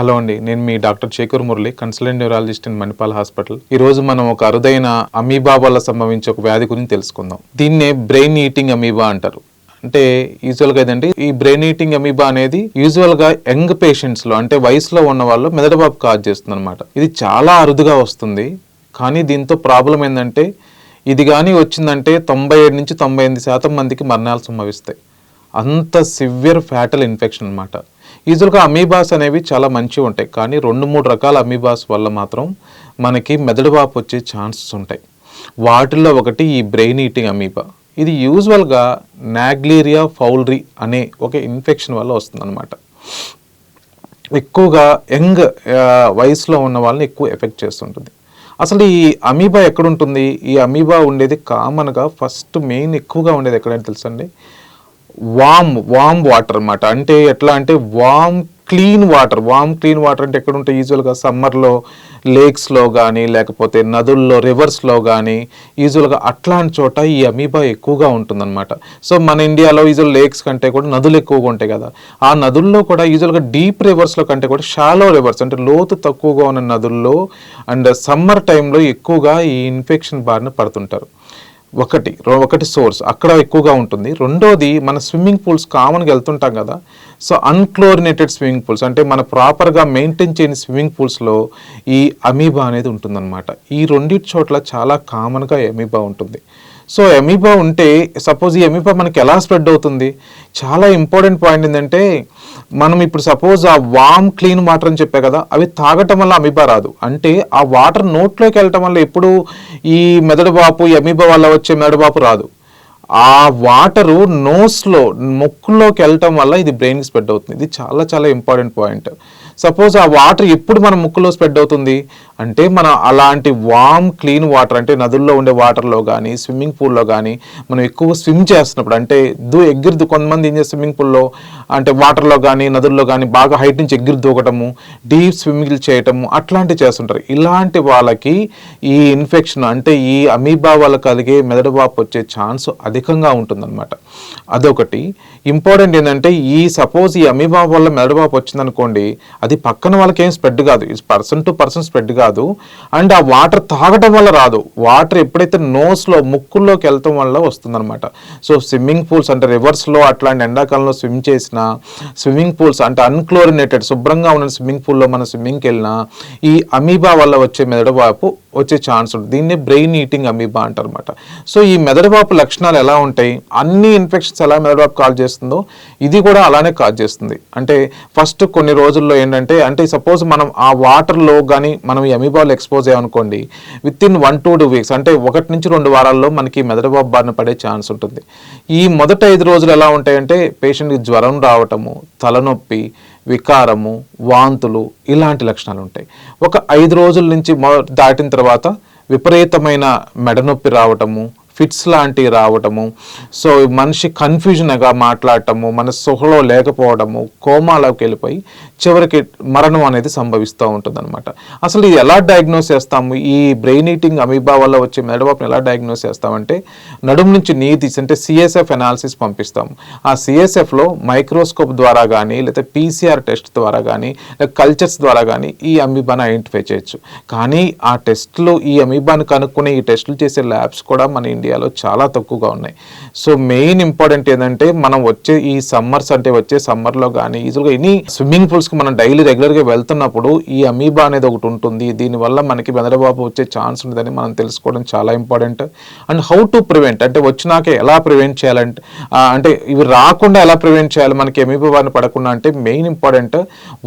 Hello అండి నేను మీ doctor Chekur Murali consultant neurologist in Manipal hospital. ఈ రోజు మనం ఒక అరుదైన అమీబా వల్ల సంభవించే ఒక వ్యాధి గురించి తెలుసుకుందాం. దీన్నే బ్రెయిన్ ఈటింగ్ అమీబా అంటారు. అంటే యూజువల్గా ఏదంటే ఈ బ్రెయిన్ ఈటింగ్ అమీబా అనేది యూజువల్గా యంగ్ పేషెంట్స్లో అంటే వయసులో ఉన్న వాళ్ళు మెదడుబాబు కాజ్ చేస్తుంది అనమాట ఇది చాలా అరుదుగా వస్తుంది. కానీ దీంతో ప్రాబ్లం ఏంటంటే ఇది కానీ వచ్చిందంటే తొంభై ఏడు నుంచి తొంభై ఎనిమిది శాతం మందికి మరణాలు సంభవిస్తాయి. అంత సివియర్ ఫ్యాటల్ ఇన్ఫెక్షన్ అనమాట ఈజులుగా అమీబాస్ అనేవి చాలా మంచివి ఉంటాయి. కానీ రెండు మూడు రకాల అమీబాస్ వల్ల మాత్రం మనకి మెదడు వాపు వచ్చే ఛాన్సెస్ ఉంటాయి. వాటిల్లో ఒకటి ఈ బ్రెయిన్ ఈటింగ్ అమీబా. ఇది యూజువల్గా నాగ్లీరియా ఫౌల్రీ అనే ఒక ఇన్ఫెక్షన్ వల్ల వస్తుందన్నమాట. ఎక్కువగా యంగ్ వయసులో ఉన్న వాళ్ళని ఎక్కువ ఎఫెక్ట్ చేస్తుంటుంది. అసలు ఈ అమీబా ఎక్కడుంటుంది? ఈ అమీబా ఉండేది కామన్గా ఫస్ట్ మెయిన్ ఎక్కువగా ఉండేది ఎక్కడంటే తెలుసండి వామ్ వామ్ వాటర్ అనమాట అంటే ఎట్లా అంటే warm clean water warm clean water అంటే ఎక్కడ ఉంటాయి యూజువల్గా సమ్మర్లో లేక్స్లో కానీ లేకపోతే నదుల్లో రివర్స్లో కానీ యూజువల్గా అట్లాంటి చోట ఈ అమీబా ఎక్కువగా ఉంటుందన్నమాట. సో మన ఇండియాలో యూజువల్ లేక్స్ కంటే కూడా నదులు ఎక్కువగా ఉంటాయి కదా. ఆ నదుల్లో కూడా యూజువల్గా డీప్ రివర్స్లో కంటే కూడా షాలో రివర్స్ అంటే లోతు తక్కువగా ఉన్న నదుల్లో అండ్ సమ్మర్ టైంలో ఎక్కువగా ఈ ఇన్ఫెక్షన్ బారిన పడుతుంటారు. ఒకటి ఒకటి సోర్స్ అక్కడ ఎక్కువగా ఉంటుంది. రెండోది మన స్విమ్మింగ్ పూల్స్ కామన్గా వెళ్తుంటాం కదా. సో అన్క్లోరినేటెడ్ స్విమ్మింగ్ పూల్స్ అంటే మన ప్రాపర్గా మెయింటైన్ చేయని స్విమ్మింగ్ పూల్స్లో ఈ అమీబా అనేది ఉంటుందన్నమాట. ఈ రెండింటి చోట్ల చాలా కామన్గా అమీబా ఉంటుంది. సో ఎమీబా ఉంటే సపోజ్ ఈ ఎమీబా మనకి ఎలా స్ప్రెడ్ అవుతుంది? చాలా ఇంపార్టెంట్ పాయింట్ ఏంటంటే మనం ఇప్పుడు సపోజ్ ఆ వామ్ క్లీన్ వాటర్ అని చెప్పే కదా అవి తాగటం వల్ల అమీబా రాదు. అంటే ఆ వాటర్ నోట్లోకి వెళ్ళటం వల్ల ఎప్పుడు ఈ మెదడు బాపు ఎమీబా వల్ల వచ్చే మెదడు బాపు రాదు. ఆ వాటరు నోస్లో ముక్కులోకి వెళ్ళటం వల్ల ఇది బ్రెయిన్కి స్ప్రెడ్ అవుతుంది. ఇది చాలా చాలా ఇంపార్టెంట్ పాయింట్. సపోజ్ ఆ వాటర్ ఎప్పుడు మన ముక్కులో స్ప్రెడ్ అవుతుంది? అంటే మన అలాంటి వామ్ క్లీన్ వాటర్ అంటే నదుల్లో ఉండే వాటర్లో కానీ స్విమ్మింగ్ పూల్లో కానీ మనం ఎక్కువ స్విమ్ చేస్తున్నప్పుడు అంటే దూ ఎగిరి కొంతమంది ఏం చేస్తారు స్విమ్మింగ్ పూల్లో? అంటే వాటర్లో కానీ నదుల్లో కానీ బాగా హైట్ నుంచి ఎగ్గిరి దూకటము డీప్ స్విమ్మింగ్ చేయటము అట్లాంటివి చేస్తుంటారు. ఇలాంటి వాళ్ళకి ఈ ఇన్ఫెక్షన్ అంటే ఈ అమీబా వల్ల కలిగే మెదడు వాపు వచ్చే ఛాన్స్ అధికంగా ఉంటుందన్నమాట. అదొకటి. ఇంపార్టెంట్ ఏంటంటే ఈ సపోజ్ ఈ అమీబా వల్ల మెదడు వాపు వచ్చిందనుకోండి అది పక్కన వాళ్ళకి ఏం స్ప్రెడ్ కాదు. ఇది పర్సన్ టు పర్సన్ స్ప్రెడ్ కాదు. అండ్ ఆ వాటర్ తాగటం వల్ల రాదు. వాటర్ ఎప్పుడైతే నోస్లో ముక్కుల్లోకి వెళ్ళటం వల్ల వస్తుందన్నమాట. సో స్విమ్మింగ్ పూల్స్ అంటే రివర్స్లో అట్లాంటి ఎండాకాలంలో స్విమ్ చేసిన స్విమ్మింగ్ పూల్స్ అంటే అన్క్లోరినేటెడ్ శుభ్రంగా ఉన్న స్విమ్మింగ్ పూల్లో మనం స్విమ్మింగ్కి వెళ్ళినా ఈ అమీబా వల్ల వచ్చే మెదడువాపు వచ్చే ఛాన్స్ ఉంటుంది. దీన్ని బ్రెయిన్ ఈటింగ్ అమీబా అంటారనమాట సో ఈ మెదడువాపు లక్షణాలు ఎలా ఉంటాయి? అన్ని ఇన్ఫెక్షన్స్ ఎలా మెదడువాపు కాల్ చేస్తుందో ఇది కూడా అలానే కాజ్ చేస్తుంది. అంటే ఫస్ట్ కొన్ని రోజుల్లో ఏంటంటే అంటే సపోజ్ మనం ఆ వాటర్లో కానీ మనం ఈ అమీబాలు expose అయ్యామనుకోండి within one to two weeks అంటే ఒకటి నుంచి రెండు వారాల్లో మనకి మెదడువాపు బారిన పడే ఛాన్స్ ఉంటుంది. ఈ మొదట ఐదు రోజులు ఎలా ఉంటాయంటే పేషెంట్కి జ్వరం రావటము తలనొప్పి వికారము వాంతులు ఇలాంటి లక్షణాలు ఉంటాయి ఒక ఐదు రోజుల నుంచి దాటిన తర్వాత విపరీతమైన మెడనొప్పి రావటము ఫిట్స్ లాంటివి రావటము. సో మనిషి కన్ఫ్యూజన్గా మాట్లాడటము మన సుహలో లేకపోవడము కోమాలోకి వెళ్ళిపోయి చివరికి మరణం అనేది సంభవిస్తూ ఉంటుందన్నమాట. అసలు ఇది ఎలా డయాగ్నోస్ చేస్తాము? ఈ బ్రెయిన్ ఈటింగ్ అమీబా వల్ల వచ్చే మెదడువాపుని ఎలా డయాగ్నోస్ చేస్తామంటే నడుము నుంచి నీ తీసి అంటే సిఎస్ఎఫ్ ఎనాలిసిస్ పంపిస్తాము. ఆ సిఎస్ఎఫ్లో మైక్రోస్కోప్ ద్వారా కానీ లేదా పీసీఆర్ టెస్ట్ ద్వారా కానీ కల్చర్స్ ద్వారా కానీ ఈ అమీబాను ఐడెంటిఫై చేయొచ్చు. కానీ ఆ టెస్ట్లు ఈ అమీబాను కనుక్కునే ఈ టెస్టులు చేసే ల్యాబ్స్ కూడా మన ఇండియా ఇండియాలో చాలా తక్కువగా ఉన్నాయి. సో మెయిన్ ఇంపార్టెంట్ ఏంటంటే మనం వచ్చే ఈ సమ్మర్స్ అంటే వచ్చే సమ్మర్లో కానీ ఈజీగా ఎనీ స్విమ్మింగ్ పూల్స్కి మనం డైలీ రెగ్యులర్గా వెళ్తున్నప్పుడు ఈ అమీబా అనేది ఒకటి ఉంటుంది. దీనివల్ల మనకి మెదడుబాబు వచ్చే ఛాన్స్ ఉంటుందని మనం తెలుసుకోవడం చాలా important and how to prevent అంటే వచ్చినాక ఎలా ప్రివెంట్ చేయాలంటే అంటే ఇవి రాకుండా ఎలా ప్రివెంట్ చేయాలి? మనకి అమీబా బారిన పడకుండా అంటే మెయిన్ ఇంపార్టెంట్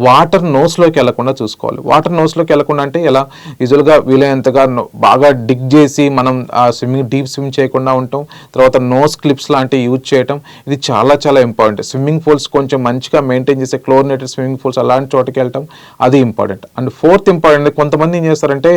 వాటర్ నోస్లోకి వెళ్ళకుండా చూసుకోవాలి. వాటర్ నోస్లోకి వెళ్ళకుండా అంటే ఎలా? యూజువల్గా వీలైనంతగా బాగా డిగ్ చేసి మనం స్విమ్మింగ్ డీప్ స్విమ్మింగ్ స్విమ్ చేయకుండా ఉండటం తర్వాత నోస్ క్లిప్స్ లాంటివి యూజ్ చేయటం. ఇది చాలా చాలా ఇంపార్టెంట్. స్విమ్మింగ్ పూల్స్ కొంచెం మంచిగా మెయింటైన్ చేసే క్లోరినేటెడ్ స్విమ్మింగ్ పూల్స్ అలాంటి చోటకి వెళ్ళటం అది ఇంపార్టెంట్. అండ్ ఫోర్త్ ఇంపార్టెంట్ కొంతమంది ఏం చేస్తారంటే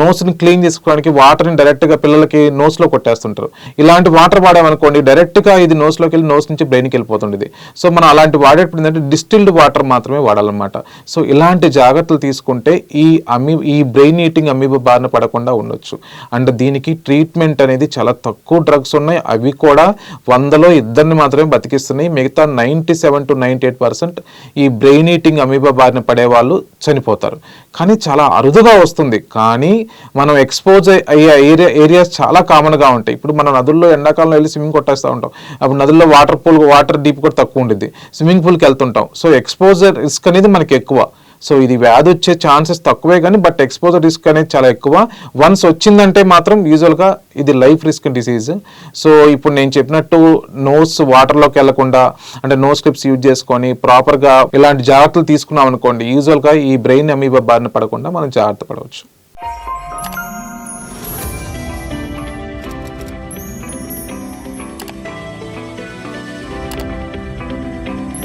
నోస్ని క్లీన్ చేసుకోవడానికి వాటర్ని డైరెక్ట్గా పిల్లలకి నోస్లో కొట్టేస్తుంటారు. ఇలాంటి వాటర్ వాడామనుకోండి డైరెక్ట్గా ఇది నోస్లోకి వెళ్ళి నోస్ నుంచి బ్రెయిన్కి వెళ్ళిపోతుండేది. సో మనం అలాంటి వాడేటప్పుడు ఏంటంటే డిస్టిల్డ్ వాటర్ మాత్రమే వాడాలన్నమాట. సో ఇలాంటి జాగ్రత్తలు తీసుకుంటే ఈ అమీ ఈ బ్రెయిన్ ఈటింగ్ అమీబ బారిన పడకుండా ఉండొచ్చు. అండ్ దీనికి ట్రీట్మెంట్ అనేది చాలా చాలా తక్కువ డ్రగ్స్ ఉన్నాయి. అవి కూడా వందలో ఇద్దరిని మాత్రమే బతికిస్తున్నాయి. మిగతా ninety seven to ninety eight percent ఈ బ్రెయిన్ ఈటింగ్ అమీబా బారిన పడే వాళ్ళు చనిపోతారు. కానీ చాలా అరుదుగా వస్తుంది. కానీ మనం ఎక్స్పోజ్ అయ్యే ఏరియా ఏరియాస్ చాలా కామన్గా ఉంటాయి. ఇప్పుడు మనం నదుల్లో ఎండాకాలంలో వెళ్ళి స్విమ్మింగ్ కొట్టేస్తూ ఉంటాం. అప్పుడు నదుల్లో వాటర్ పూల్ వాటర్ డీప్ కూడా తక్కువ ఉంటుంది స్విమ్మింగ్ పూల్కి వెళ్తుంటాం. సో ఎక్స్పోజర్ రిస్క్ అనేది మనకి ఎక్కువ. సో ఇది వ్యాధి వచ్చే ఛాన్సెస్ తక్కువే కానీ బట్ ఎక్స్పోజర్ రిస్క్ అనేది చాలా ఎక్కువ. వన్స్ వచ్చిందంటే మాత్రం యూజువల్గా ఇది లైఫ్ రిస్క్ డిసీజ్. సో ఇప్పుడు నేను చెప్పినట్టు నోస్ వాటర్లోకి వెళ్ళకుండా అంటే నో స్లిప్స్ యూజ్ చేసుకొని ప్రాపర్గా ఇలాంటి జాగ్రత్తలు తీసుకున్నాం అనుకోండి యూజువల్గా ఈ బ్రెయిన్ అమీబా బారిన పడకుండా మనం జాగ్రత్త పడవచ్చు.